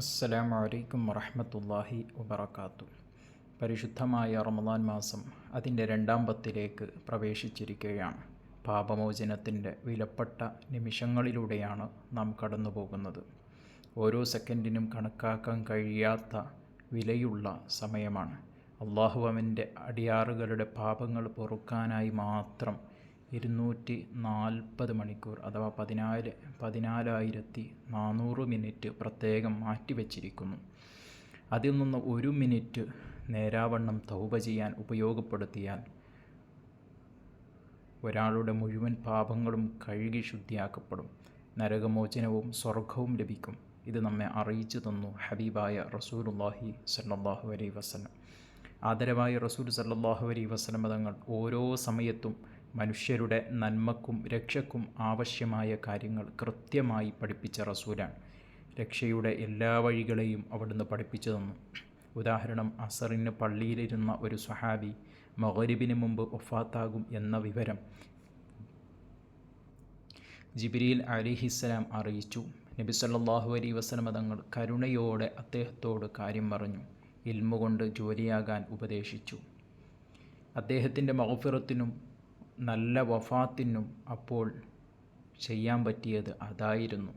അസ്സലാമു അലൈക്കും വറഹമത്തല്ലാഹി വബർക്കാത്തു പരിശുദ്ധമായ റമദാൻ മാസം അതിന്റെ രണ്ടാം പത്തിലേക്ക് പ്രവേശിച്ചിരിക്കുകയാണ്. പാപമോചനത്തിന്റെ വിലപ്പെട്ട നിമിഷങ്ങളിലൂടെയാണ് നാം കടന്നു പോകുന്നത് ഓരോ സെക്കൻഡിനും കണക്കാക്കാൻ കഴിയാത്ത വിലയുള്ള സമയമാണ്. അള്ളാഹു അടിയാറുകളുടെ പാപങ്ങൾ പൊറുക്കാനായി മാത്രം ഇരുന്നൂറ്റി നാൽപ്പത് മണിക്കൂർ അഥവാ പതിനാല് പതിനാലായിരത്തി നാനൂറ് മിനിറ്റ് പ്രത്യേകം മാറ്റിവെച്ചിരിക്കുന്നു. അതിൽ നിന്ന് ഒരു മിനിറ്റ് നേരാവണ്ണം തൗബ ചെയ്യാൻ ഉപയോഗപ്പെടുത്തിയാൽ ഒരാളുടെ മുഴുവൻ പാപങ്ങളും കഴുകി ശുദ്ധിയാക്കപ്പെടും. നരകമോചനവും സ്വർഗവും ലഭിക്കും. ഇത് നമ്മെ അറിയിച്ചു തന്നു ഹബീബായ റസൂലുല്ലാഹി സല്ലാഹു അലൈ വസ്ലം ആദരവായ റസൂൽ സല്ലാഹു അലൈ വസ്ലം തങ്ങൾ ഓരോ സമയത്തും മനുഷ്യരുടെ നന്മക്കും രക്ഷക്കും ആവശ്യമായ കാര്യങ്ങൾ കൃത്യമായി പഠിപ്പിച്ച റസൂലാണ്. രക്ഷയുടെ എല്ലാ വഴികളെയും അവിടുന്ന് പഠിപ്പിച്ചു തന്നു. ഉദാഹരണം അസറിന് പള്ളിയിലിരുന്ന ഒരു സഹാബി മൊഹരിബിന് മുമ്പ് ഒഫാത്താകും എന്ന വിവരം ജിബിരിയിൽ അലിഹിസ്സലാം അറിയിച്ചു. നബി സല്ലാഹു അലൈ വസ്ലമ തങ്ങൾ കരുണയോടെ അദ്ദേഹത്തോട് കാര്യം പറഞ്ഞു. ഇൽമുകൊണ്ട് ജോലിയാകാൻ ഉപദേശിച്ചു. അദ്ദേഹത്തിന്റെ മഹഫിറത്തിനും നല്ല വഫാത്തിനും അപ്പോൾ ചെയ്യാൻ പറ്റിയത് അതായിരുന്നു.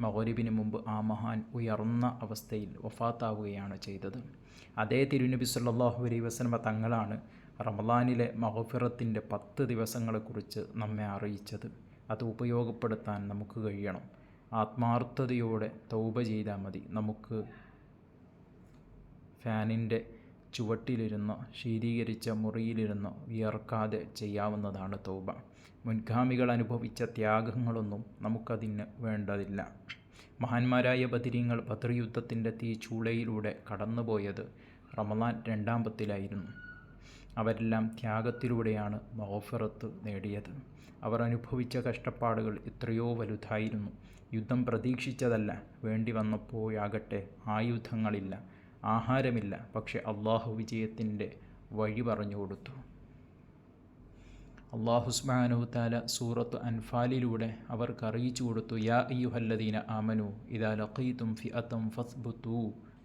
മഹരിബിന് മുമ്പ് ആ മഹാൻ ഉയർന്ന അവസ്ഥയിൽ വഫാത്താവുകയാണ് ചെയ്തത്. അതേ തിരുനബി സല്ലാഹു അലൈ വസ്ലമ തങ്ങളാണ് റമദാനിലെ മഹഫിറത്തിന്റെ പത്ത് ദിവസങ്ങളെക്കുറിച്ച് നമ്മെ അറിയിച്ചത്. അത് ഉപയോഗപ്പെടുത്താൻ നമുക്ക് കഴിയണം. ആത്മാർത്ഥതയോടെ തൗബ ചെയ്താൽ മതി. നമുക്ക് ഫാനിന്റെ ചുവട്ടിലിരുന്ന് ശീതീകരിച്ച മുറിയിലിരുന്നോ വിയർക്കാതെ ചെയ്യാവുന്നതാണ് തൗബ. മുൻഗാമികൾ അനുഭവിച്ച ത്യാഗങ്ങളൊന്നും നമുക്കതിന് വേണ്ടതില്ല. മഹാന്മാരായ ബദിരിങ്ങൾ ബദർ യുദ്ധത്തിന്റെ തീ ചൂളയിലൂടെ കടന്നുപോയത് റമദാൻ രണ്ടാം പത്തിലായിരുന്നു അവരെല്ലാം ത്യാഗത്തിലൂടെയാണ് മഹഫിറത്ത് നേടിയത്. അവർ അനുഭവിച്ച കഷ്ടപ്പാടുകൾ എത്രയോ വലുതായിരുന്നു. യുദ്ധം പ്രതീക്ഷിച്ചതല്ല വേണ്ടി വന്നപ്പോഴാകട്ടെ ആയുധങ്ങളില്ല. ആഹാരമില്ല പക്ഷെ അള്ളാഹു വിജയത്തിൻ്റെ വഴി പറഞ്ഞു കൊടുത്തു അള്ളാഹു സുബ്ഹാനഹുതാല സൂറത്ത് അൻഫാലിലൂടെ അവർക്ക് അറിയിച്ചു കൊടുത്തു യാ അയ്യുഹല്ലദീന ആമനു ഇദാ ലഖീതും ഫിഅതം ഫസ്ബുതു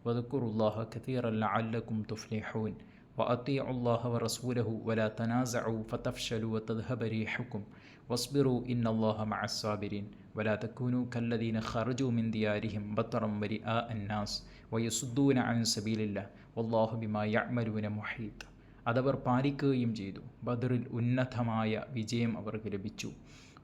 വദക്കുറുല്ലാഹ കതീറൻ ലഅല്ലക്കും തുഫ്ലിഹൂൻ وأطيعوا الله ورسوله ولا تنازعوا فتفشلوا وتذهب ريحكم واصبروا إن الله مع الصابرين വലാ തക്കൂനു ഖർജു മിൻ ദിയാരിഹിം ബത്തറം വരി ആ അന്നാസ് വയസുദ്ദൂന അൻ സബീലില്ല വല്ലാഹു ബിമാ യഅ്മലൂന മുഹീത്ത് അതവർ പാലിക്കുകയും ചെയ്തു. ബദറിൽ ഉന്നതമായ വിജയം അവർക്ക് ലഭിച്ചു.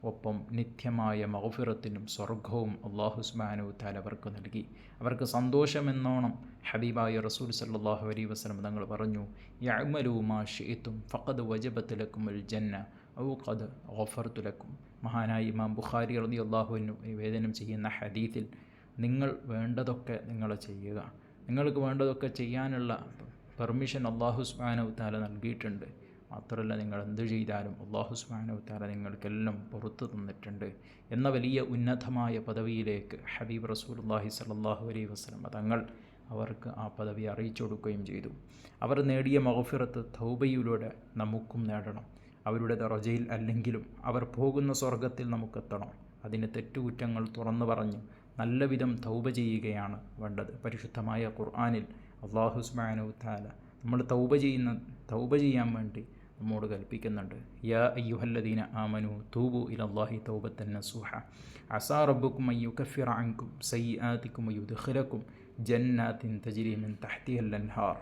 ഒപ്പം നിത്യമായ മൗഫിറത്തിനും സ്വർഗവും അള്ളാഹുസ്ബാനു താൽ അവർക്ക് നൽകി. അവർക്ക് സന്തോഷമെന്നോണം ഹബീബായ റസൂൽ സല്ലാഹു അലൈ വസ്ലം തങ്ങൾ പറഞ്ഞു യഅ്മലു മാ ഷീത്തും ഫഖദ് വജബത്തിലക്കും ഉൽ ജന്ന ഔ ഖദ് ഓഫർ തുലക്കും മഹാനായ ഇമാം ബുഖാരി റതി അള്ളാഹുവിനു നിവേദനം ചെയ്യുന്ന ഹദീത്തിൽ നിങ്ങൾ വേണ്ടതൊക്കെ നിങ്ങൾ ചെയ്യുക. നിങ്ങൾക്ക് വേണ്ടതൊക്കെ ചെയ്യാനുള്ള പെർമിഷൻ അള്ളാഹു സ്മാനവ് താല നൽകിയിട്ടുണ്ട്. മാത്രമല്ല നിങ്ങൾ എന്ത് ചെയ്താലും അള്ളാഹു സ്മാനവ് താല നിങ്ങൾക്കെല്ലാം പുറത്തു തന്നിട്ടുണ്ട്. എന്ന വലിയ ഉന്നതമായ പദവിയിലേക്ക് ഹബീബ് റസൂൽ അള്ളാഹി സലാഹു അലൈഹി വസ്ലം തങ്ങൾ അവർക്ക് ആ പദവി അറിയിച്ചു കൊടുക്കുകയും ചെയ്തു. അവർ നേടിയ മഹഫിറത്ത് തൗബയിലൂടെ നമുക്കും നേടണം. അവരുടെ ദറജയിൽ അല്ലെങ്കിലും അവർ പോകുന്ന സ്വർഗത്തിൽ നമുക്കെത്തണം. അതിന് തെറ്റുകുറ്റങ്ങൾ തുറന്നു പറഞ്ഞ് നല്ല വിധം തൗബ ചെയ്യുകയാണ് വേണ്ടത്. പരിശുദ്ധമായ ഖുർആാനിൽ അള്ളാഹു സ്മാനു താല നമ്മൾ തൗബ ചെയ്യുന്ന തൗബ ചെയ്യാൻ വേണ്ടി നമ്മോട് കൽപ്പിക്കുന്നുണ്ട്. യാ അയ്യുഹല്ലദീന ആമനു തൂബു ഇലല്ലാഹി തൗബത്തൻ നസൂഹ. അസാ റബ്ബുക്കും അയ്യു അയ്യുക്കഫിർ അൻകും സയ്യാത്തിക്കും അയ്യുദ്ഖലക്കും ജന്നാത്തിൻ തജിരിമിൻ തഹ്തിഹല്ലൻഹാർ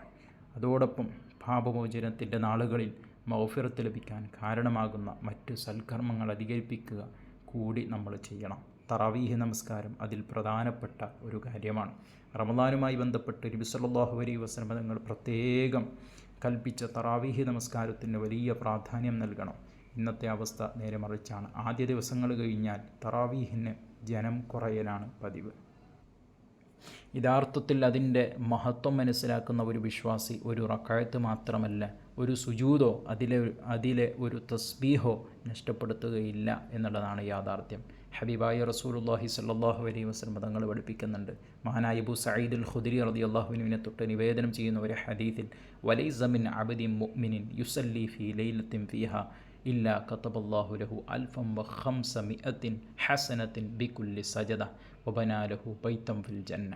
അതോടൊപ്പം പാപമോചനത്തിന്റെ നാളുകളിൽ മൗഫിറത്ത് ലഭിക്കാൻ കാരണമാകുന്ന മറ്റു സൽക്കർമ്മങ്ങൾ അധികരിപ്പിക്കുക കൂടി നമ്മൾ ചെയ്യണം. തറാവീഹ് നമസ്കാരം അതിൽ പ്രധാനപ്പെട്ട ഒരു കാര്യമാണ്. റമദാനുമായി ബന്ധപ്പെട്ട് നബി സല്ലല്ലാഹു അലൈഹി വസല്ലം തങ്ങൾ പ്രത്യേകം കൽപ്പിച്ച തറാവീഹ് നമസ്കാരത്തിന് വലിയ പ്രാധാന്യം നൽകണം. ഇന്നത്തെ അവസ്ഥ നേരെ മറിച്ചാണ്. ആദ്യ ദിവസങ്ങൾ കഴിഞ്ഞാൽ തറാവീഹിന് ജനം കുറയലാണ് പതിവ്. യഥാർത്ഥത്തിൽ അതിന്റെ മഹത്വം മനസ്സിലാക്കുന്ന ഒരു വിശ്വാസി ഒരു റക്കായത്ത് മാത്രമല്ല ഒരു സുജൂതോ അതിലെ അതിലെ ഒരു തസ്ബീഹോ നഷ്ടപ്പെടുത്തുകയില്ല എന്നുള്ളതാണ് യാഥാർത്ഥ്യം. ഹബീബായ റസൂലുല്ലാഹി സല്ലാഹു അലൈഹി വസ്ലം മതങ്ങൾ പഠിപ്പിക്കുന്നുണ്ട്. മഹാനായ അബു സയ്യിദ് അൽ ഖുദരി റതി അള്ളാഹുവിനെ തൊട്ട് നിവേദനം ചെയ്യുന്ന ഒരു ഹദീത്തിൽ വലൈസമിൻ അബദി മുഅ്മിനിൻ യുസല്ലി ഫി ലൈലത്തിൻ ഫിഹ ഇല്ല കത്തബല്ലാഹു ലഹു അൽഫം വ ഖംസ മിഅത്തിൻ ഹസനത്തിൻ ബിക്കുല്ലി സജദ. വബനാലഹു ബൈത്തം ഫിൽ ജന്ന.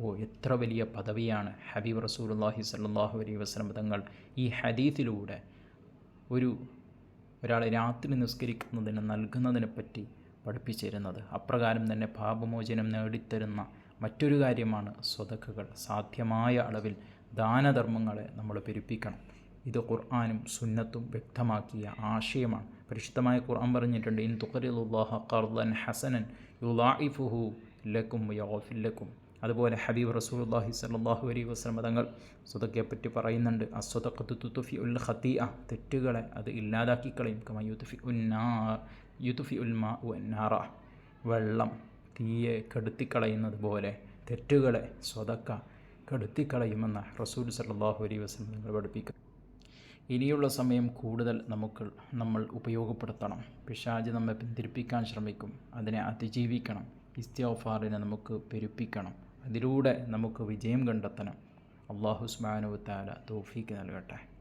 ഓ എത്ര വലിയ പദവിയാണ് ഹബീബ് റസൂലുള്ളാഹി സ്വല്ലല്ലാഹു അലൈഹി വസ്ലം തങ്ങൾ ഈ ഹദീത്തിലൂടെ ഒരു ഒരാളെ രാത്രി നിസ്കരിക്കുന്നതിന് നൽകുന്നതിനെ പറ്റി പഠിപ്പിച്ചിരുന്നത്. അപ്രകാരം തന്നെ പാപമോചനം നേടിത്തരുന്ന മറ്റൊരു കാര്യമാണ് സ്വതക്കുകൾ. സാധ്യമായ അളവിൽ ദാനധർമ്മങ്ങളെ നമ്മൾ പെരുപ്പിക്കണം. ഇത് ഖുർആാനും സുന്നത്തും വ്യക്തമാക്കിയ ആശയമാണ്. പരിശുദ്ധമായ ഖുർആൻ പറഞ്ഞിട്ടുണ്ട് ഇൻ തുഖറിലുല്ലാഹ ഖർദൻ ഹസനൻ യുലാഇഫുഹു ലക്കും യഗഫില്ലക്കും അതുപോലെ ഹബീബ് റസൂലുള്ളാഹി സ്വല്ലല്ലാഹു അലൈഹി വസല്ലം തങ്ങൾ സ്വതക്കയെപ്പറ്റി പറയുന്നുണ്ട് അസ്വതക്കത്തു ഉൽ ഖത്തിഅ തെറ്റുകളെ അത് ഇല്ലാതാക്കി കളയും കമ യുത്തുഫി ഉന്നാ യുത്തുഫി ഉൽ മാ ഉന്നാറ വെള്ളം തീയെ കെടുത്തിക്കളയുന്നത് പോലെ തെറ്റുകളെ സ്വതക്ക കെടുത്തിക്കളയുമെന്ന് റസൂൽ സല്ലാഹു അലൈഹി വസല്ലം നിങ്ങൾ പഠിപ്പിക്കും ഇനിയുള്ള സമയം കൂടുതൽ നമുക്ക് നമ്മൾ ഉപയോഗപ്പെടുത്തണം. പിശാജ് നമ്മെ പിന്തിരിപ്പിക്കാൻ ശ്രമിക്കും. അതിനെ അതിജീവിക്കണം. ഇസ്തിയോഫാറിനെ നമുക്ക് പെരുപ്പിക്കണം. അതിലൂടെ നമുക്ക് വിജയം കണ്ടെത്തണം. അള്ളാഹുസ്മാനുവത്താല തോഫീക്ക് നൽകട്ടെ.